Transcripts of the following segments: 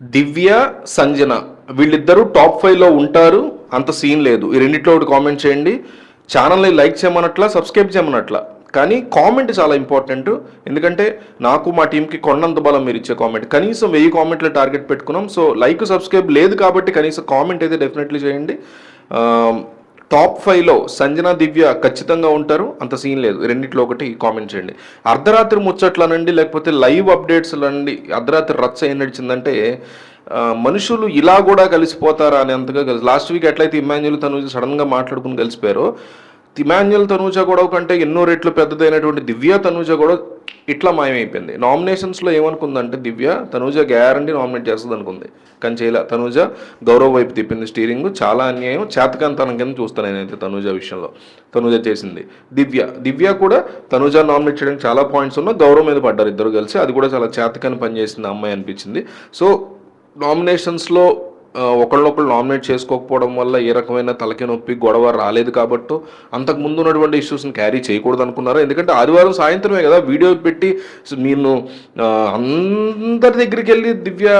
దివ్య సంజన వీళ్ళిద్దరూ టాప్ ఫైవ్లో ఉంటారు. అంత సీన్ లేదు. ఈ రెండిట్లో ఒకటి కామెంట్ చేయండి. ఛానల్ని లైక్ చేయమనట్లా సబ్స్క్రైబ్ చేయమనట్లా. కానీ కామెంట్ చాలా ఇంపార్టెంట్. ఎందుకంటే నాకు మా టీంకి కొండంత బలం మీరు ఇచ్చే కామెంట్. కనీసం వెయ్యి కామెంట్లు టార్గెట్ పెట్టుకున్నాం. సో లైక్ సబ్స్క్రైబ్ లేదు కాబట్టి కనీసం కామెంట్ అయితే డెఫినెట్లీ చేయండి. టాప్ ఫైవ్లో సంజన దివ్య ఖచ్చితంగా ఉంటారు. అంత సీన్ లేదు. రెండిట్లో ఒకటి కామెంట్ చేయండి. అర్ధరాత్రి ముచ్చట్లనండి లేకపోతే లైవ్ అప్డేట్స్లండి అర్ధరాత్రి రచ్చ ఏం నడిచిందంటే మనుషులు ఇలా కూడా కలిసిపోతారా అనేంతగా కలిసి లాస్ట్ వీక్ ఎట్లయితే ఇమాన్యుల్ తనూజ సడన్గా మాట్లాడుకుని కలిసిపోయారో ఇమాన్యుల్ తనూజ గొడవ కంటే ఎన్నో రెట్లు పెద్దదైనటువంటి దివ్య తనూజ కూడా ఇట్లా మాయమైపోయింది. నామినేషన్స్లో ఏమనుకుందంటే దివ్య తనూజ గ్యారంటీ నామినేట్ చేస్తుంది అనుకుంది కానీ చేయలే. తనూజ గౌరవ వైపు తిప్పింది స్టీరింగ్ చాలా అన్యాయం. చేతకంతనం కింద చూస్తాను నేనైతే తనూజ విషయంలో. తనూజ చేసింది. దివ్య. దివ్య కూడా తనూజ నామినేట్ చేయడానికి చాలా పాయింట్స్ ఉన్నా గౌరవం మీద పడ్డారు ఇద్దరు కలిసి. అది కూడా చాలా చేతకని పనిచేసింది అమ్మాయి అనిపించింది. సో నామినేషన్స్లో ఒకళ్ళొకళ్ళు నామినేట్ చేసుకోకపోవడం వల్ల ఏ రకమైన తలకి నొప్పి గొడవ రాలేదు కాబట్టి అంతకు ముందు ఉన్నటువంటి ఇష్యూస్ని క్యారీ చేయకూడదు అనుకున్నారు. ఎందుకంటే ఆదివారం సాయంత్రమే కదా వీడియో పెట్టి నేను అందరి దగ్గరికి వెళ్ళి దివ్య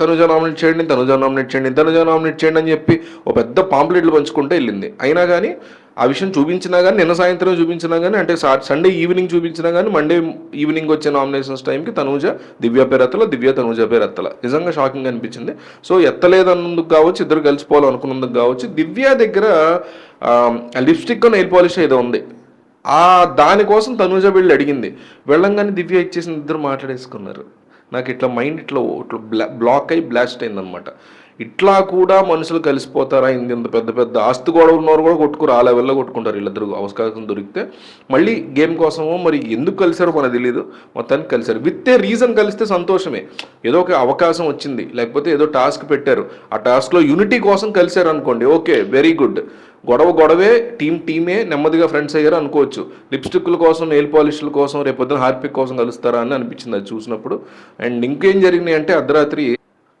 తనుజ నామినేట్ చేయండి తనుజ నామినేట్ చేయండి తనుజ నామినేట్ చేయండి అని చెప్పి ఒక పెద్ద పాంప్లెట్లు పంచుకుంటే వెళ్ళింది. అయినా కానీ ఆ విషయం చూపించినా కానీ నిన్న సాయంత్రం చూపించినా కానీ అంటే సండే ఈవినింగ్ చూపించినా కానీ మండే ఈవినింగ్ వచ్చే నామినేషన్స్ టైంకి తనూజ దివ్య పేరెత్తల దివ్య తనూజ పేరెత్తల. నిజంగా షాకింగ్ అనిపించింది. సో ఎత్తలేదన్నందుకు కావచ్చు ఇద్దరు కలిసిపోవాలనుకున్నందుకు కావచ్చు దివ్య దగ్గర లిప్స్టిక్ నెయిల్ పాలిష్ ఏదో ఉంది. ఆ దానికోసం తనూజ వెళ్ళి అడిగింది. వెళ్ళంగానే దివ్య ఇచ్చేసిన ఇద్దరు మాట్లాడేసుకున్నారు. నాకు ఇట్లా మైండ్ ఇట్లా ఇట్లా బ్లా బ్లాక్ అయి బ్లాస్ట్ అయిందనమాట ఇట్లా కూడా మనుషులు కలిసిపోతారా? ఇంత పెద్ద పెద్ద ఆస్తి గొడవ ఉన్నవారు కూడా కొట్టుకురు ఆ లెవెల్లో కొట్టుకుంటారు వీళ్ళిద్దరు. అవకాశం దొరికితే మళ్ళీ గేమ్ కోసమో మరి ఎందుకు కలిసారో మనకు తెలియదు మొత్తానికి కలిసారు విత్ ఏ రీజన్ కలిస్తే సంతోషమే. ఏదో ఒక అవకాశం వచ్చింది. లేకపోతే ఏదో టాస్క్ పెట్టారు. ఆ టాస్క్లో యూనిటీ కోసం కలిసారు అనుకోండి. ఓకే వెరీ గుడ్ గొడవ గొడవే టీం టీమే నెమ్మదిగా ఫ్రెండ్స్ అయ్యారు అనుకోవచ్చు. లిప్స్టిక్ల కోసం నెయిల్ పాలిష్ల కోసం రేపొద్దున హార్పిక్ కోసం కలుస్తారా అని అనిపించింది అది చూసినప్పుడు. అండ్ ఇంకేం జరిగినాయి అంటే అర్ధరాత్రి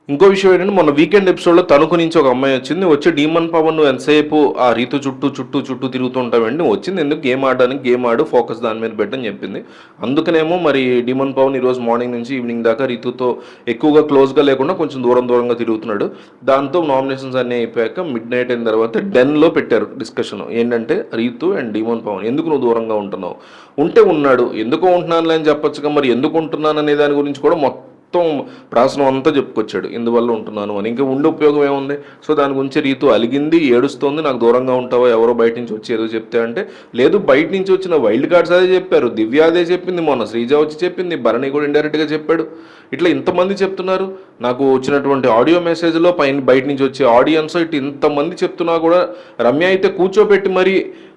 ఇంకో విషయం ఏంటంటే మొన్న వీకెండ్ ఎపిసోడ్లో తణుకు నుంచి ఒక అమ్మాయి వచ్చింది. వచ్చి డీమన్ పవన్ నువ్వు ఎంతసేపు ఆ రీతు చుట్టూ చుట్టూ చుట్టూ తిరుగుతుంటావండి నువ్వు వచ్చింది ఎందుకు? గేమ్ ఆడడానికి గేమ్ ఆడు ఫోకస్ దాని మీద పెట్టని చెప్పింది. అందుకనేమో మరి డీమన్ పవన్ ఈరోజు మార్నింగ్ నుంచి ఈవినింగ్ దాకా రీతుతో ఎక్కువగా క్లోజ్గా లేకుండా కొంచెం దూరం దూరంగా తిరుగుతున్నాడు. దాంతో నామినేషన్స్ అన్నీ అయిపోయాక మిడ్ నైట్ అయిన తర్వాత డెన్లో పెట్టారు డిస్కషన్. ఏంటంటే రీతు అండ్ డీమన్ పవన్ ఎందుకు నువ్వు దూరంగా ఉంటున్నావు? ఉంటే ఉన్నాడు. ఎందుకు ఉంటున్నాను అని చెప్పొచ్చుగా మరి ఎందుకు ఉంటున్నాను అనే దాని గురించి కూడా మొత్తం మొత్తం ప్రాసనం అంతా చెప్పుకొచ్చాడు. ఇందువల్ల ఉంటున్నాను అని. ఇంకా ఉండే ఉపయోగం ఏముంది? సో దాని గురించి రీతు అలిగింది ఏడుస్తోంది నాకు దూరంగా ఉంటావా? ఎవరో బయట నుంచి వచ్చి ఏదో చెప్తే అంటే లేదు బయట నుంచి వచ్చిన వైల్డ్ కార్డ్స్ అదే చెప్పారు. దివ్య అదే చెప్పింది మొన్న. శ్రీజ వచ్చి చెప్పింది. భరణి కూడా ఇండైరెక్ట్గా చెప్పాడు. ఇట్లా ఇంతమంది చెప్తున్నారు. నాకు వచ్చినటువంటి ఆడియో మెసేజ్లో పైన బయట నుంచి వచ్చే ఆడియన్స్ ఇటు ఇంతమంది చెప్తున్నా కూడా రమ్య అయితే కూర్చోబెట్టి మరి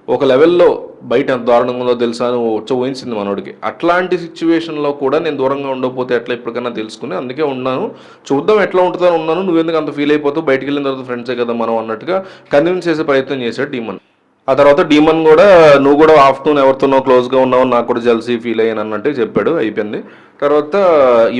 ఒక లెవెల్లో బయట ఎంత దారుణంగా ఉందో తెలుసా అని వచ్చి ఊహించింది మనోడికి. అట్లాంటి సిచ్యువేషన్లో కూడా నేను దూరంగా ఉండకపోతే ఎట్లా ఎప్పటికైనా తెలుసుకుని అందుకే ఉన్నాను. చూద్దాం ఎట్లా ఉంటుందో అని ఉన్నాను. నువ్వెందుకు అంత ఫీల్ అయిపోతావు? బయటికి వెళ్ళిన తర్వాత ఫ్రెండ్సే కదా మనం అన్నట్టుగా కన్విన్స్ చేసే ప్రయత్నం చేశాడు డీమన్ ఆ తర్వాత డీమన్ కూడా నువ్వు కూడా ఆఫ్టర్నూన్ ఎవరితోనో క్లోజ్గా ఉన్నావు నాకు కూడా జెల్సీ ఫీల్ అయ్యాను అన్నట్టు చెప్పాడు అయిపోయింది. తర్వాత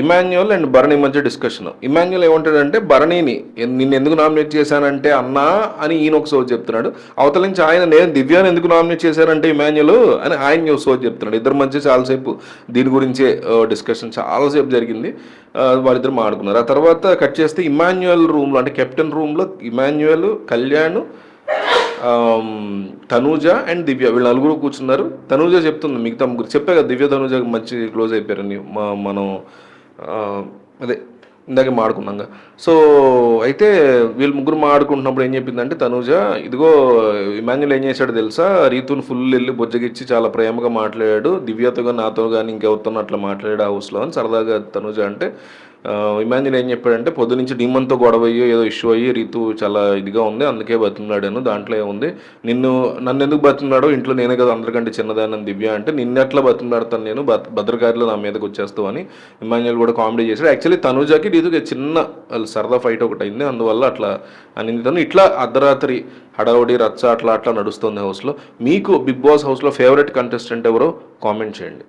ఇమాన్యువల్ అండ్ భరణి మధ్య డిస్కషన్. ఇమాన్యువల్ ఏమంటాడంటే భరణిని నిన్ను ఎందుకు నామినేట్ చేశానంటే అన్నా అని ఈయన ఒక సోజ్ చెప్తున్నాడు. అవతల నుంచి ఆయన నేను దివ్యాన్ని ఎందుకు నామినేట్ చేశానంటే ఇమాన్యువల్ అని ఆయన ఒక సోజ్ చెప్తున్నాడు. ఇద్దరు మధ్య చాలాసేపు దీని గురించే డిస్కషన్ చాలాసేపు జరిగింది. వాళ్ళిద్దరు మాడుకున్నారు ఆ తర్వాత కట్ చేస్తే ఇమాన్యువల్ రూమ్లో అంటే కెప్టెన్ రూమ్లో ఇమాన్యువల్ కళ్యాణ్ తనూజ అండ్ దివ్య వీళ్ళు నలుగురు కూర్చున్నారు. తనూజ చెప్తుంది మిగతా ముగ్గురు చెప్పే కదా దివ్య తనూజ మంచి క్లోజ్ అయిపోయారని మా మనం అదే ఇందాక మాడుకున్నాగా సో అయితే వీళ్ళు ముగ్గురు మాడుకుంటున్నప్పుడు ఏం చెప్పిందంటే తనూజ ఇదిగో ఇమాన్యుల్ ఏం చేశాడు తెలుసా? రీతుని ఫుల్ వెళ్ళి బొజ్జగిచ్చి చాలా ప్రేమగా మాట్లాడాడు. దివ్యతో కానీ నాతో కానీ ఇంకెవరితో అట్లా మాట్లాడాడు ఆ హౌస్లో అని సరదాగా తనూజ అంటే ఇమాన్యుల్ ఏం చెప్పాడంటే పొద్దు నుంచి డీమన్తో గొడవ అయ్యో ఏదో ఇష్యూ అయ్యి రీతు చాలా ఇదిగా ఉంది అందుకే బతున్నాడాను దాంట్లో ఏముంది నిన్ను నన్ను ఎందుకు బతున్నాడో ఇంట్లో నేనే కదా అందరికంటే చిన్నదాన్ని దివ్య అంటే నిన్నెట్లా ఎట్లా నేను? భద్రకారిలో నా మీదకి వచ్చేస్తావు అని ఇమాన్యుల్ కూడా కామెడీ చేశాడు. యాక్చువల్లీ తనుజాకి రీతుకి చిన్న సరదా ఫైట్ ఒకటి అయింది అందువల్ల అట్లా అనింది తను ఇట్లా అర్ధరాత్రి హడావుడి రచ్చ అట్లా అట్లా నడుస్తుంది హౌస్లో. మీకు బిగ్ బాస్ హౌస్లో ఫేవరెట్ కంటెస్టెంట్ ఎవరో కామెంట్ చేయండి.